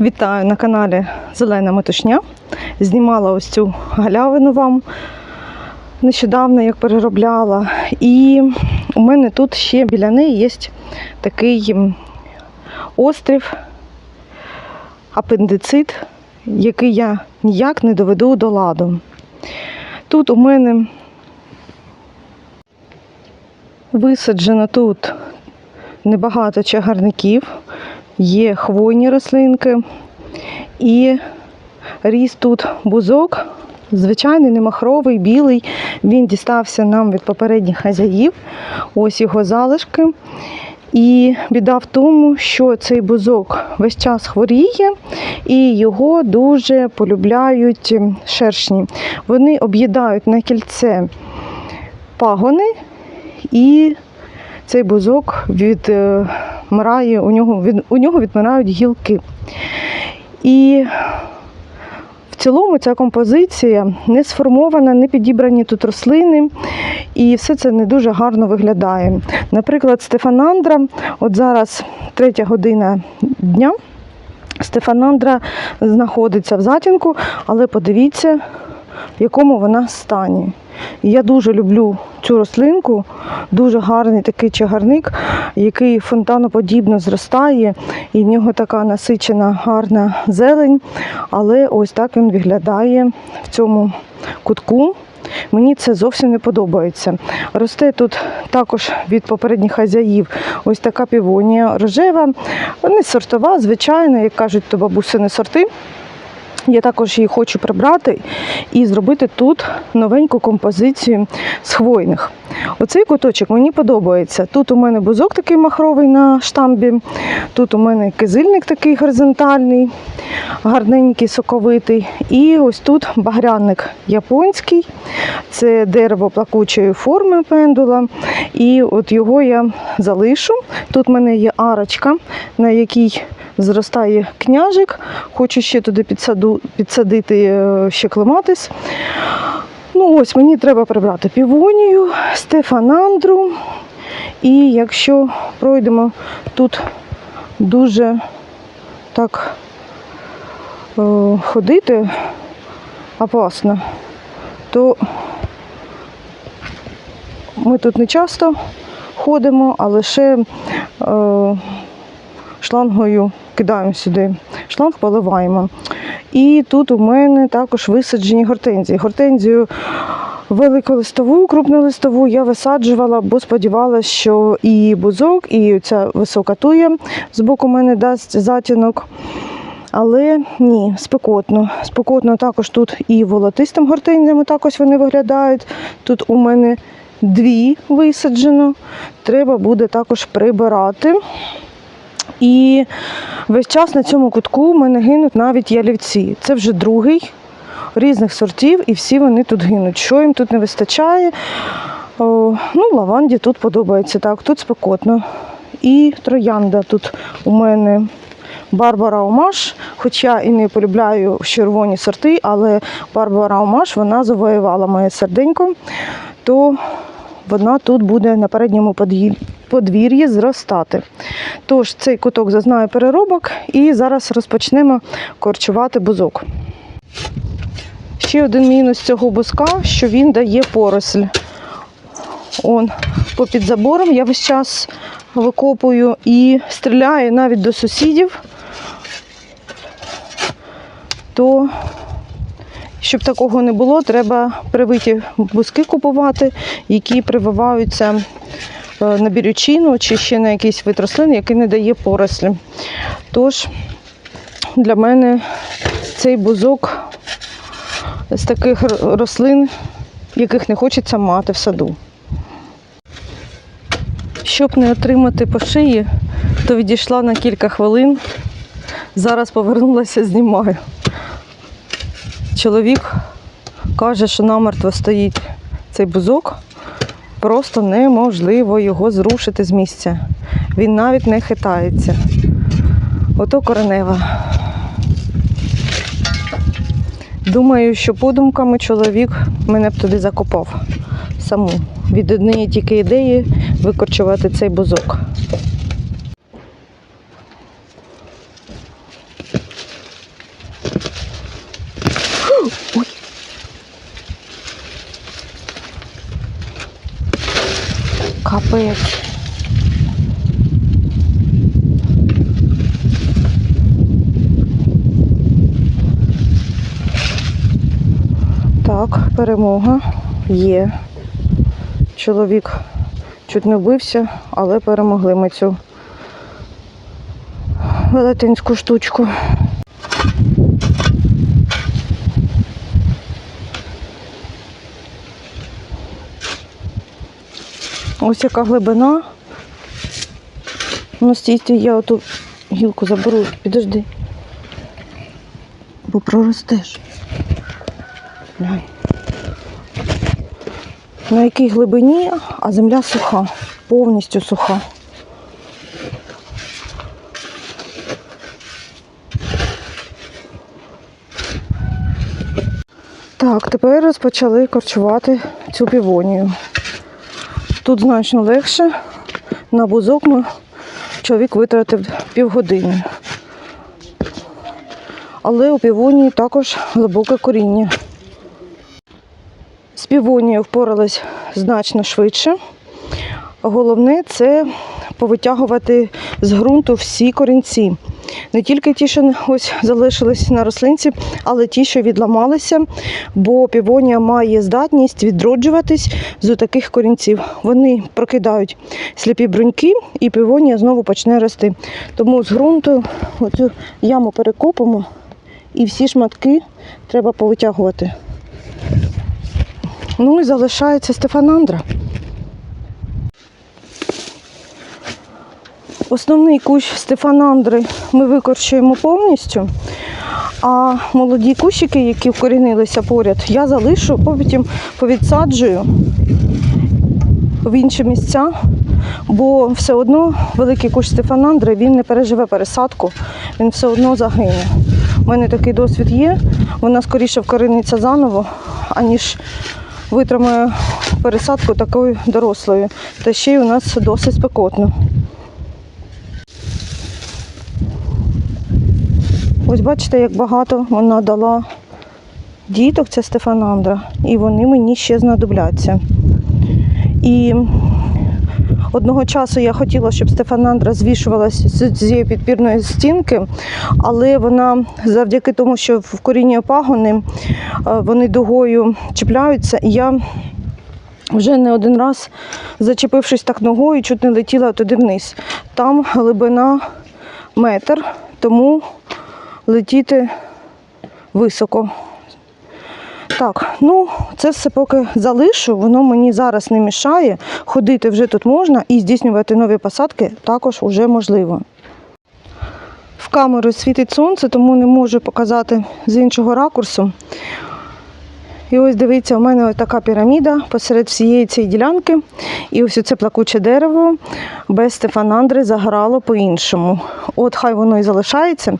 Вітаю на каналі Зелена Метушня. Знімала ось цю галявину вам нещодавно, як переробляла. І у мене тут ще біля неї є такий острів, апендицит, який я ніяк не доведу до ладу. Тут у мене висаджено тут небагато чагарників, є хвойні рослинки і ріс тут бузок, звичайний немахровий, білий. Він дістався нам від попередніх хазяїв. Ось його залишки. І біда в тому, що цей бузок весь час хворіє, і його дуже полюбляють шершні. Вони об'їдають на кільце пагони, і цей бузок відмирає, у нього, у нього відмирають гілки. І в цілому ця композиція не сформована, не підібрані тут рослини, і все це не дуже гарно виглядає. Наприклад, Стефанандра, от зараз третя година дня. Стефанандра знаходиться в затінку, але подивіться, в якому вона стані. І Я дуже люблю цю рослинку, дуже гарний такий чагарник, який фонтаноподібно зростає, і в нього така насичена гарна зелень. Але ось так він виглядає в цьому кутку. Мені це зовсім не подобається. Росте тут також від попередніх хазяїв ось така півонія рожева, не сортова, звичайна, як кажуть, то бабусини сорти. Я також її хочу прибрати і зробити тут новеньку композицію з хвойних. Оцей куточок мені подобається. Тут у мене бузок такий махровий на штамбі, тут у мене кизильник такий горизонтальний, гарненький, соковитий. І ось тут багряник японський, це дерево плакучої форми пендула. І от його я залишу. Тут в мене є арочка, на якій зростає княжик. Хочу ще туди підсаду, підсадити е, ще клематис. Ну ось мені треба прибрати півонію, стефанандру. І якщо пройдемо тут дуже так е, ходити опасно, то ми тут не часто ходимо, а лише е, шлангою кидаємо сюди. Шланг поливаємо. І тут у мене також висаджені гортензії. Гортензію великолистову, крупнолистову я висаджувала, бо сподівалася, що і бузок, і ця висока туя з боку мене дасть затінок. Але ні, спекотно. Спекотно також тут і волотистим гортензіями також вони виглядають. Тут у мене дві висаджено. Треба буде також прибирати. І весь час на цьому кутку у мене гинуть навіть ялівці. Це вже другий різних сортів, і всі вони тут гинуть. Що їм тут не вистачає? О, ну, лаванді тут подобається так, тут спекотно. І троянда тут у мене Барбара Омаш, хоча і не полюбляю червоні сорти, але Барбара Омаш вона завоювала моє серденько, то вона тут буде на передньому подвір'ї зростати. Тож цей куток зазнає переробок і зараз розпочнемо корчувати бузок. Ще один мінус цього бузка, що він дає поросль. Он попід забором я весь час викопую і стріляє навіть до сусідів. То, щоб такого не було, треба привиті бузки купувати, які прививаються е, на бірючину чи ще на якийсь вид рослин, який не дає порослі. Тож для мене цей бузок з таких рослин, яких не хочеться мати в саду. Щоб не отримати по шиї, то відійшла на кілька хвилин. Зараз повернулася, знімаю. Чоловік каже, що намертво стоїть цей бузок. Просто неможливо його зрушити з місця. Він навіть не хитається. Ото коренева. Думаю, що подумками чоловік мене б туди закопав саму. Від однієї тільки ідеї викорчувати цей бузок. Капець. Так, перемога є. Чоловік чуть не вбився, але перемогли ми цю велетенську штучку. Ось яка глибина. Ну, стійте, я оту гілку заберу, підожди. Бо проростеш. На якій глибині, а земля суха, повністю суха. Так, тепер розпочали корчувати цю півонію. Тут значно легше. На бузок ми чоловік витратив півгодини. Але у півонії також глибоке коріння. З півонією впорались значно швидше. Головне це повитягувати з ґрунту всі корінці. Не тільки ті, що ось залишились на рослинці, але ті, що відламалися, бо півонія має здатність відроджуватись з таких корінців. Вони прокидають сліпі бруньки, і півонія знову почне рости. Тому з ґрунту оцю яму перекопимо і всі шматки треба повитягувати. Ну і залишається стефанандра. Основний кущ стефанандри ми викорчуємо повністю, а молоді кущики, які вкорінилися поряд, я залишу, потім повідсаджую в інші місця, бо все одно великий кущ стефанандри він не переживе пересадку, він все одно загине. У мене такий досвід є, вона скоріше вкоріниться заново, аніж витримає пересадку такою дорослою. Та ще й у нас досить спекотно. Ось бачите, як багато вона дала діток, це Стефанандра, і вони мені ще знадобляться. І одного часу я хотіла, щоб Стефанандра звішувалася з цієї підпірної стінки, але вона завдяки тому, що в корінні пагони е, вони дугою чіпляються, і я вже не один раз, зачепившись так ногою, чуть не летіла туди вниз. Там глибина метр, тому летіти високо. Так, ну це все поки залишу, воно мені зараз не мішає. Ходити вже тут можна і здійснювати нові посадки також вже можливо. В камеру світить сонце, тому не можу показати з іншого ракурсу. І ось дивіться, у мене ось така піраміда посеред всієї цієї ділянки. І ось це плакуче дерево без стефанандри заграло по-іншому. От хай воно і залишається.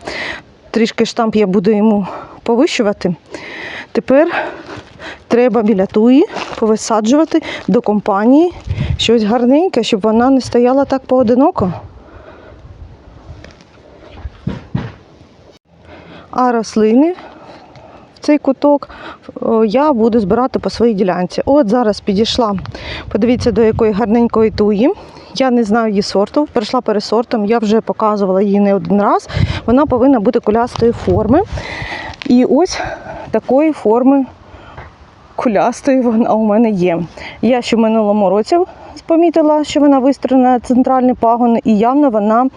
Трішки штамп я буду йому повищувати. Тепер треба біля туї повисаджувати до компанії щось гарненьке, щоб вона не стояла так поодиноко. А рослини в цей куток я буду збирати по своїй ділянці. От зараз підійшла, подивіться, до якої гарненької туї. Я не знаю її сорту, прийшла пересортом, я вже показувала її не один раз. Вона повинна бути кулястої форми. І ось такої форми кулястої вона у мене є. Я ще в минулому році помітила, що вона вистроєна центральний пагон, і явно вона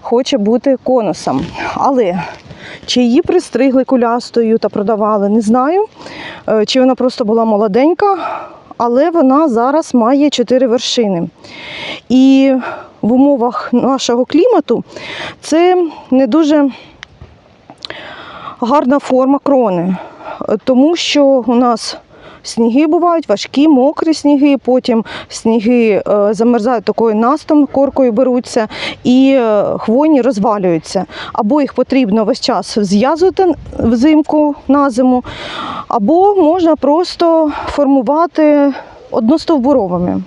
хоче бути конусом. Але чи її пристригли кулястою та продавали, не знаю. Е, Чи вона просто була молоденька, але вона зараз має чотири вершини. І в умовах нашого клімату це не дуже гарна форма крони, тому що у нас сніги бувають важкі, мокрі сніги, потім сніги е, замерзають такою настом, коркою беруться, і е, хвойні розвалюються. Або їх потрібно весь час зв'язувати взимку на зиму, або можна просто формувати одностовбуровими.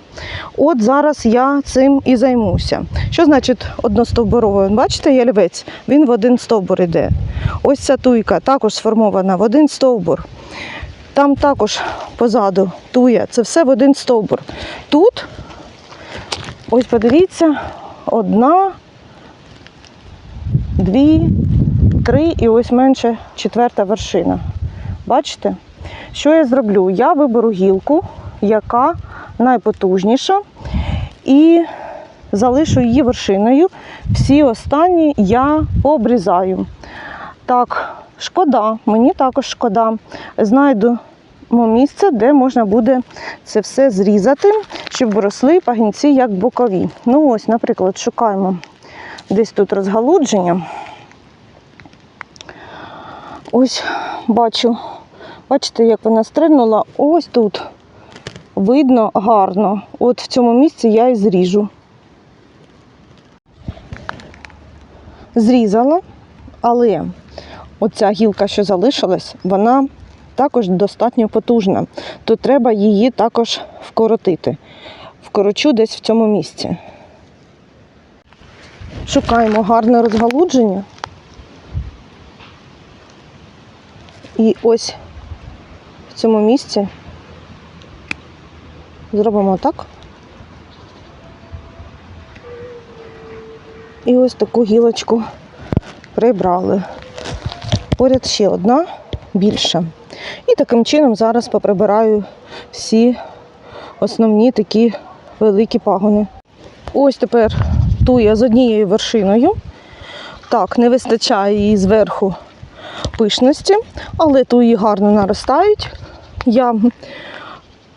От зараз я цим і займуся. Що значить одностовбуровий? Бачите, ялівець, він в один стовбур йде. Ось ця туйка також сформована в один стовбур. Там також позаду туя, це все в один стовбур. Тут Ось подивіться, одна, дві, три і ось менше четверта вершина. Бачите? Що я зроблю? Я виберу гілку, яка найпотужніша, і залишу її вершиною. Всі останні я обрізаю. Так, шкода, мені також шкода. Знайду місце, де можна буде це все зрізати, щоб росли пагінці як бокові. Ну ось, наприклад, шукаємо десь тут розгалудження. Ось бачу, бачите, як вона стрельнула ось тут. Видно гарно. От в цьому місці я і зріжу. Зрізала, але оця гілка, що залишилась, вона також достатньо потужна, то треба її також вкоротити. Вкорочу десь в цьому місці. Шукаємо гарне розгалудження. І ось в цьому місці зробимо так. І ось таку гілочку прибрали. Поряд ще одна більша. І таким чином зараз поприбираю всі основні такі великі пагони. Ось тепер туя з однією вершиною. Так, не вистачає її зверху пишності, але туї гарно наростають. Я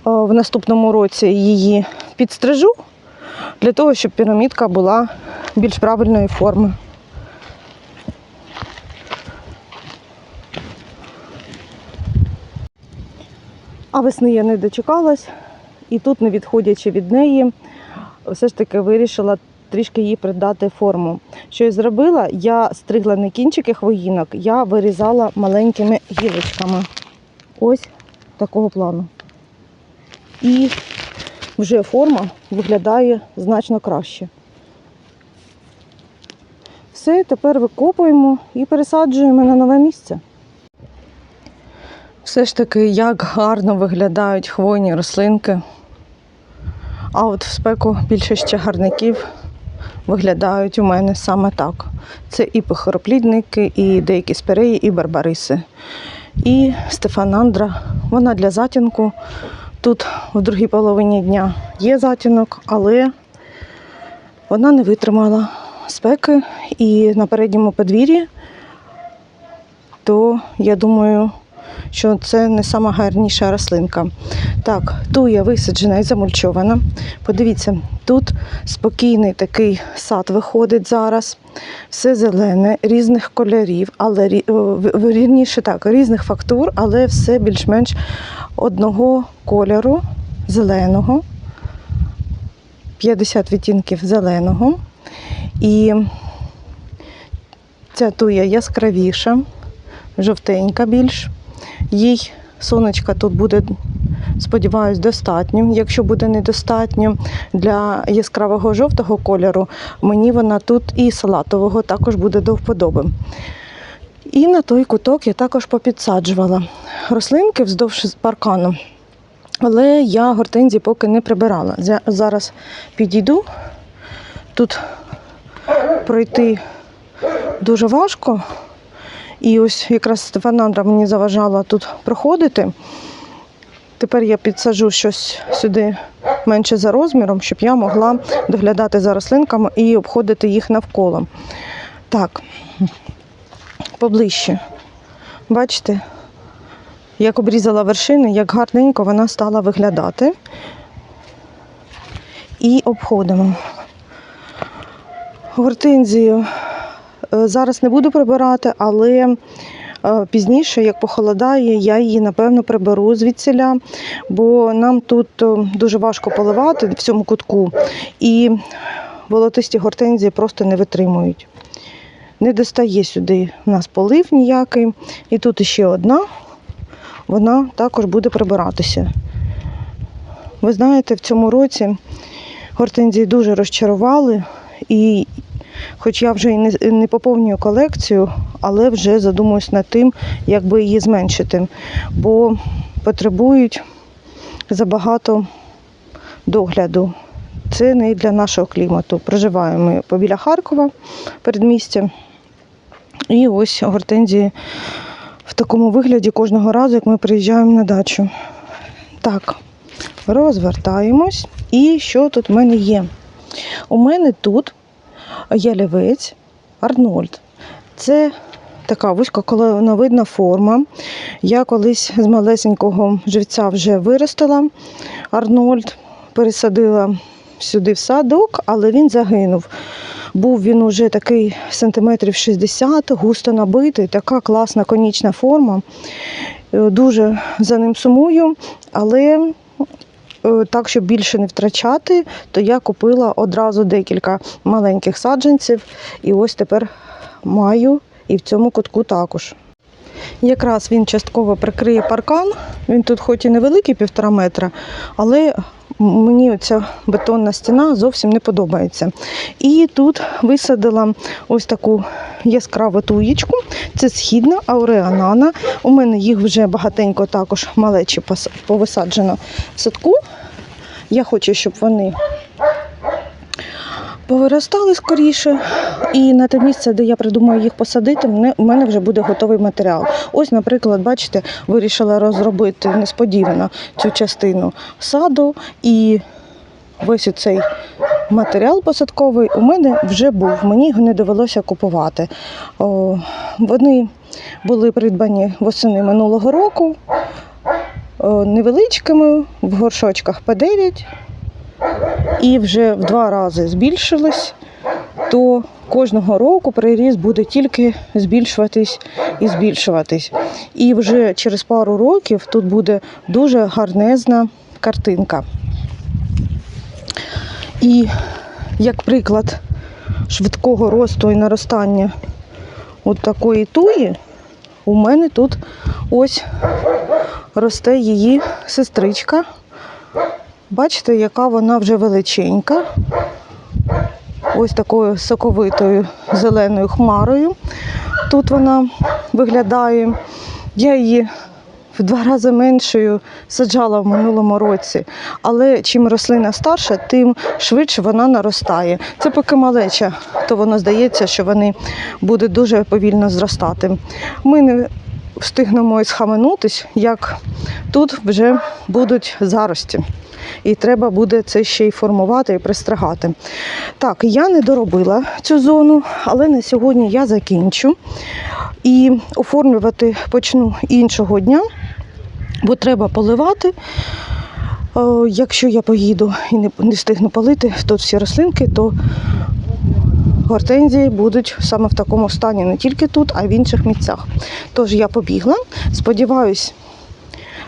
в наступному році її підстрижу для того, щоб пірамідка була більш правильної форми. А весни я не дочекалась, і тут, не відходячи від неї, все ж таки вирішила трішки їй придати форму. Що я зробила? Я стригла не кінчики хвоїнок, я вирізала маленькими гілочками. Ось такого плану. І вже форма виглядає значно краще. Все, тепер викопуємо і пересаджуємо на нове місце. Все ж таки, як гарно виглядають хвойні рослинки. А от в спеку більшість чагарників виглядають у мене саме так. Це і пихороплідники, і деякі спиреї, і барбариси. І стефанандра. Вона для затінку. Тут в другій половині дня є затінок, але вона не витримала спеки. І на передньому подвір'ї, то я думаю, що це не сама гарніша рослинка. Так, туя висаджена і замульчована. Подивіться, тут спокійний такий сад виходить зараз. Все зелене, різних кольорів, але вірніше так, різних фактур, але все більш-менш одного кольору зеленого. 50 відтінків зеленого. І ця туя яскравіша, жовтенька більш. Їй сонечка тут буде, сподіваюсь, достатньо. Якщо буде недостатньо для яскравого жовтого кольору, мені вона тут і салатового також буде до вподоби. І на той куток я також попідсаджувала рослинки вздовж паркану. Але я гортензії поки не прибирала. Зараз підійду. Тут пройти дуже важко. І ось якраз Стефанандра мені заважала тут проходити. Тепер я підсаджу щось сюди менше за розміром, щоб я могла доглядати за рослинками і обходити їх навколо. Так, поближче. Бачите, як обрізала вершини, як гарненько вона стала виглядати. І обходимо. Гортензію зараз не буду прибирати, але е, пізніше, як похолодає, я її напевно приберу звідсіля, бо нам тут е, дуже важко поливати в цьому кутку, і волотисті гортензії просто не витримують. Не достає сюди в нас полив ніякий. І тут ще одна, вона також буде прибиратися. Ви знаєте, в цьому році гортензії дуже розчарували, і хоч я вже і не, не поповнюю колекцію, але вже задумуюсь над тим, як би її зменшити, бо потребують забагато догляду. це не для нашого клімату. Проживаємо ми побіля Харкова, передмістя. І ось гортензії в такому вигляді кожного разу, як ми приїжджаємо на дачу. Так, розвертаємось. І що тут в мене є? У мене тут ялівець Арнольд. Це така вузькоколоновидна форма. Я колись з малесенького живця вже виростила Арнольд, пересадила сюди в садок, але він загинув. Був він уже такий сантиметрів 60, густо набитий, така класна конічна форма. Е, Дуже за ним сумую, але так, щоб більше не втрачати, то я купила одразу декілька маленьких саджанців. І ось тепер маю і в цьому кутку також. Якраз він частково прикриє паркан. Він тут хоч і невеликий, півтора метра, але мені ця бетонна стіна зовсім не подобається. І тут висадила ось таку яскраву туєчку. Це східна ауреанана. У мене їх вже багатенько також малечі повисаджено в садку. Я хочу, щоб вони повиростали скоріше. І на те місце, де я придумаю їх посадити, у мене вже буде готовий матеріал. Ось, наприклад, бачите, вирішила розробити несподівано цю частину саду. І весь цей матеріал посадковий у мене вже був. Мені його не довелося купувати. О, вони були придбані восени минулого року. Невеличкими в горшочках по 9 і вже в два рази збільшились, то кожного року приріст буде тільки збільшуватись і збільшуватись. І вже через пару років тут буде дуже гарнезна картинка. І як приклад швидкого росту і наростання от такої туї, у мене тут ось росте її сестричка. Бачите, яка вона вже величенька. Ось такою соковитою зеленою хмарою. Тут вона виглядає. Я її в два рази меншою саджала в минулому році. Але чим рослина старша, тим швидше вона наростає. Це поки малеча, то воно здається, що вони будуть дуже повільно зростати. Ми не встигнемо схаменутись, як тут вже будуть зарості. І треба буде це ще й формувати і пристригати. Так, я не доробила цю зону, але на сьогодні я закінчу. І оформлювати почну іншого дня, бо треба поливати. Якщо я поїду і не, не встигну полити тут всі рослинки, то гортензії будуть саме в такому стані не тільки тут, а й в інших місцях. Тож я побігла. Сподіваюсь,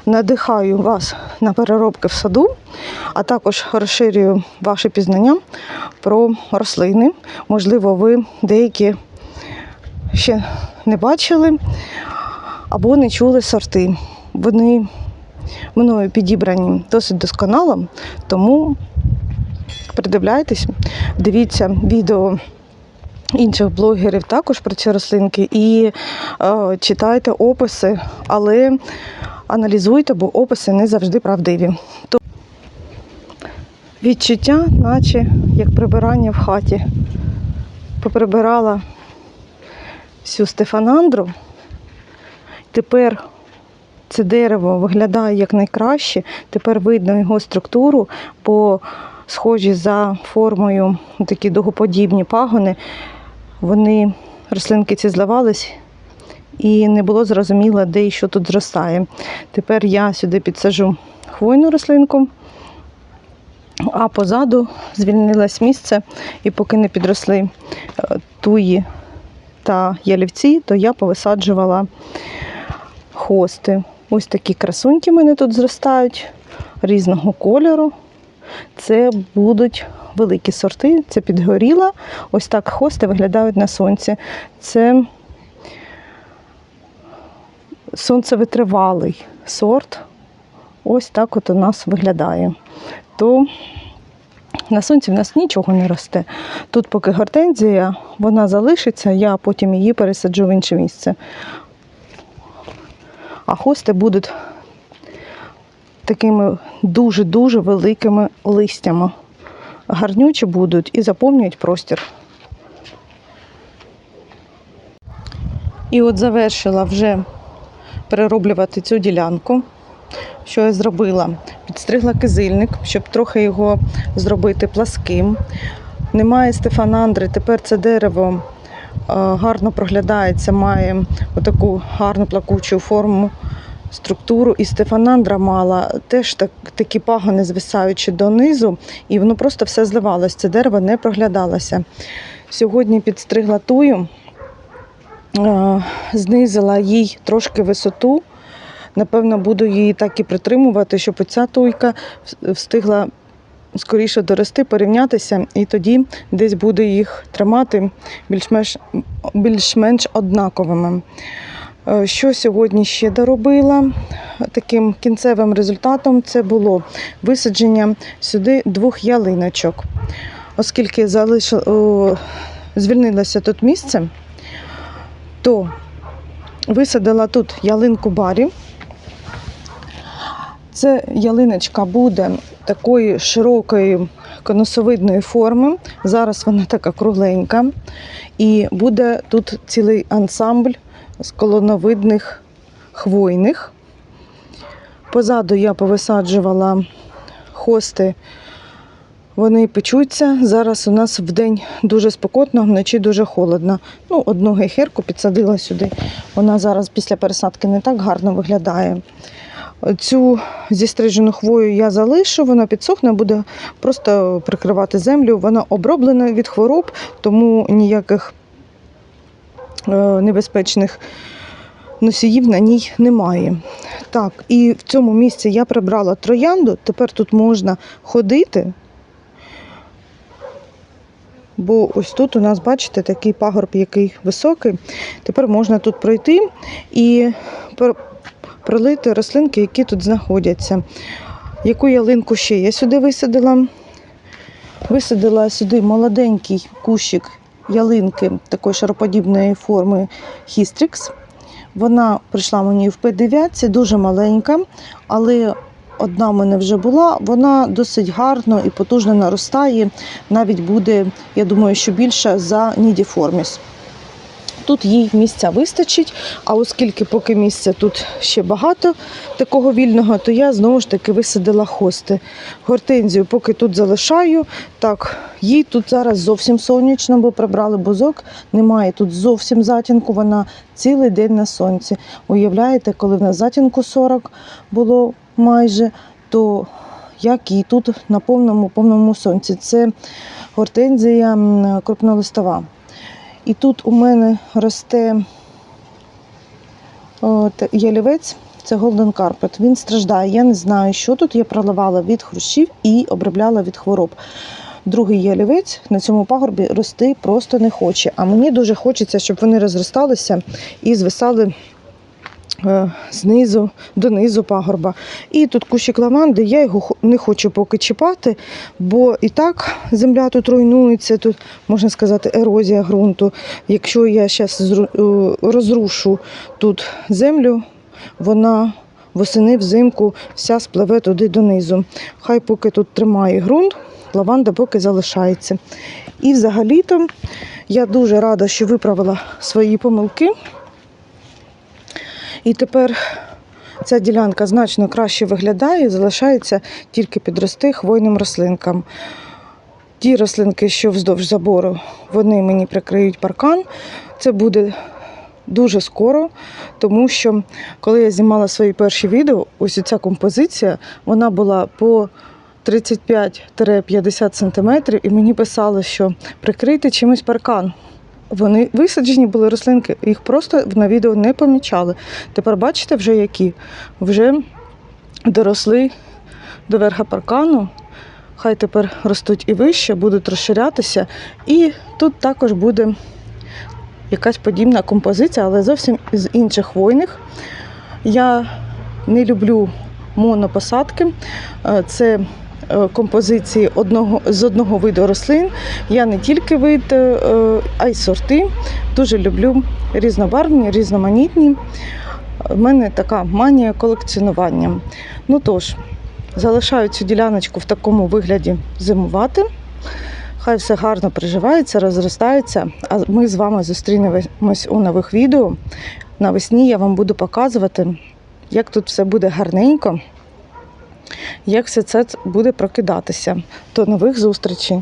надихаю вас на переробки в саду, а також розширюю ваші пізнання про рослини. Можливо, ви деякі ще не бачили або не чули сорти. Вони мною підібрані досить досконало, тому придивляйтесь, дивіться відео інших блогерів також про ці рослинки і е, читайте описи, але аналізуйте, бо описи не завжди правдиві. То відчуття, наче як прибирання в хаті. Поприбирала всю стефанандру. Тепер це дерево виглядає як найкраще. Тепер видно його структуру, бо схожі за формою такі дугоподібні пагони. Вони рослинки ці зливались і не було зрозуміло, де і що тут зростає. Тепер я сюди підсажу хвойну рослинку, а позаду звільнилось місце, і поки не підросли е, туї та ялівці, то я повисаджувала хости. Ось такі красуньки в мене тут зростають різного кольору. Це будуть великі сорти, це підгоріла. Ось так хости виглядають на сонці. Це сонцевитривалий сорт. Ось так от у нас виглядає. То на сонці в нас нічого не росте. Тут поки гортензія, вона залишиться, я потім її пересаджу в інше місце. А хости будуть такими дуже-дуже великими листями гарнючі будуть і заповнюють простір. І от завершила вже перероблювати цю ділянку. Що я зробила? Підстригла кизильник, щоб трохи його зробити пласким. Немає стефанандри, тепер це дерево е, гарно проглядається, має отаку гарну плакучу форму, структуру. І стефанандра мала теж так, такі пагони звисаючи донизу, і воно просто все зливалось. Це дерево не проглядалося. Сьогодні підстригла тую, знизила їй трошки висоту. Напевно, буду її так і притримувати, щоб оця туйка встигла скоріше дорости, порівнятися, і тоді десь буде їх тримати більш-менш, більш-менш однаковими. Е, Що сьогодні ще доробила? Таким кінцевим результатом це було висадження сюди двох ялиночок. Оскільки залиш... звільнилося тут місце, то висадила тут ялинку барі. Це ялиночка буде такої широкої конусовидної форми. Зараз вона така кругленька. І буде тут цілий ансамбль з колоновидних хвойних. Позаду я повисаджувала хости. Вони печуться. Зараз у нас в день дуже спекотно, вночі дуже холодно. Ну, одну гейхерку підсадила сюди. Вона зараз після пересадки не так гарно виглядає. Цю зістрижену хвою я залишу, вона підсохне, буде просто прикривати землю. Вона оброблена від хвороб, тому ніяких е, небезпечних носіїв на ній немає. Так, і в цьому місці я прибрала троянду. Тепер тут можна ходити. Бо ось тут у нас, бачите, такий пагорб, який високий. Тепер можна тут пройти і пролити рослинки, які тут знаходяться. Яку ялинку ще я сюди висадила? Висадила сюди молоденький кущик ялинки такої шароподібної форми Хістрікс. Вона прийшла мені в П9, дуже маленька, але одна в мене вже була. Вона досить гарно і потужно наростає. Навіть буде, я думаю, що більша за Нідіформіс. Тут їй місця вистачить, а оскільки поки місця тут ще багато такого вільного, то я знову ж таки висадила хости. Гортензію поки тут залишаю. Так, їй тут зараз зовсім сонячно, бо прибрали бузок. Немає тут зовсім затінку, вона цілий день на сонці. Уявляєте, коли в нас затінку 40 було майже, то як і тут на повному повному сонці. Це гортензія крупнолистова. І тут у мене росте ялівець, це Golden Carpet. Він страждає. Я не знаю, що тут. Я проливала від хрущів і обробляла від хвороб. Другий ялівець на цьому пагорбі рости просто не хоче. А мені дуже хочеться, щоб вони розросталися і звисали знизу донизу пагорба. І тут кущик лаванди, я його не хочу поки чіпати, бо і так земля тут руйнується, тут можна сказати ерозія ґрунту. Якщо я зараз розрушу тут землю, вона восени взимку вся спливе туди донизу. Хай поки тут тримає ґрунт, лаванда поки залишається. І взагалі-то я дуже рада, що виправила свої помилки. І тепер ця ділянка значно краще виглядає, і залишається тільки підрости хвойним рослинкам. Ті рослинки, що вздовж забору, вони мені прикриють паркан. Це буде дуже скоро, тому що коли я знімала свої перші відео, ось ця композиція, вона була по 35-50 см, і мені писали, що прикрийте чимось паркан. Вони висаджені були рослинки, їх просто на відео не помічали. Тепер бачите вже які? Вже доросли до верха паркану. Хай тепер ростуть і вище, будуть розширятися. І тут також буде якась подібна композиція, але зовсім з інших хвойних. Я не люблю монопосадки. Е, Це композиції одного, з одного виду рослин. Я не тільки вид, е, а й сорти. Дуже люблю різнобарвні, різноманітні. У мене така манія колекціонування. Ну тож, залишаю цю діляночку в такому вигляді зимувати. Хай все гарно приживається, розростається. А ми з вами зустрінемось у нових відео. Навесні я вам буду показувати, як тут все буде гарненько, як все це буде прокидатися. До нових зустрічей!